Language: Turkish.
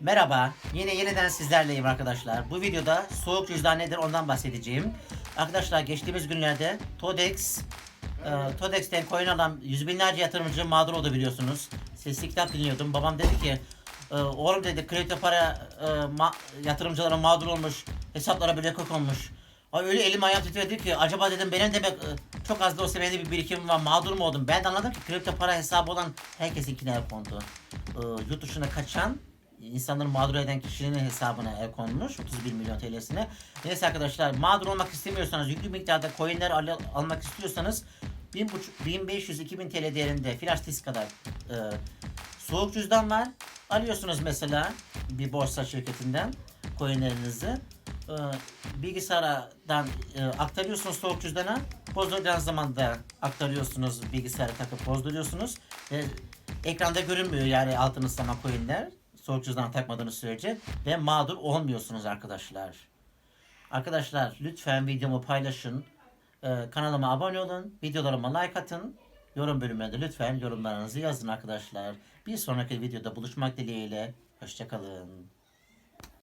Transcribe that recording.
Merhaba, yine yeniden sizlerleyim arkadaşlar. Bu videoda soğuk cüzdan nedir ondan bahsedeceğim. Arkadaşlar geçtiğimiz günlerde Todex, e, Todex'ten coin alan yüz binlerce yatırımcı mağdur oldu biliyorsunuz. Sesli kitap dinliyordum. Babam dedi ki, e, oğlum dedi kripto para e, ma- yatırımcılara mağdur olmuş, hesaplara blokok olmuş. Ay öyle elim ayağım titredi ki acaba dedim benim demek e, çok az da olsa benim de bir birikimim var mağdur mu oldum? Ben de anladım ki kripto para hesabı olan herkesinkine kondu. E, yurt dışına kaçan insanları mağdur eden kişinin hesabına el konmuş 31 milyon TL'sine. Neyse arkadaşlar mağdur olmak istemiyorsanız yüklü miktarda coinler al- almak istiyorsanız 1500-2000 TL değerinde flash disk kadar e, soğuk cüzdan var. Alıyorsunuz mesela bir borsa şirketinden coinlerinizi e, bilgisayardan e, aktarıyorsunuz soğuk cüzdana. Bozduracağınız zaman aktarıyorsunuz bilgisayara takıp bozduruyorsunuz. Ve ekranda görünmüyor yani altınız zaman coinler soğuk cüzdana takmadığınız sürece ve mağdur olmuyorsunuz arkadaşlar. Arkadaşlar lütfen videomu paylaşın. Ee, kanalıma abone olun. Videolarıma like atın. Yorum bölümüne de lütfen yorumlarınızı yazın arkadaşlar. Bir sonraki videoda buluşmak dileğiyle. Hoşçakalın.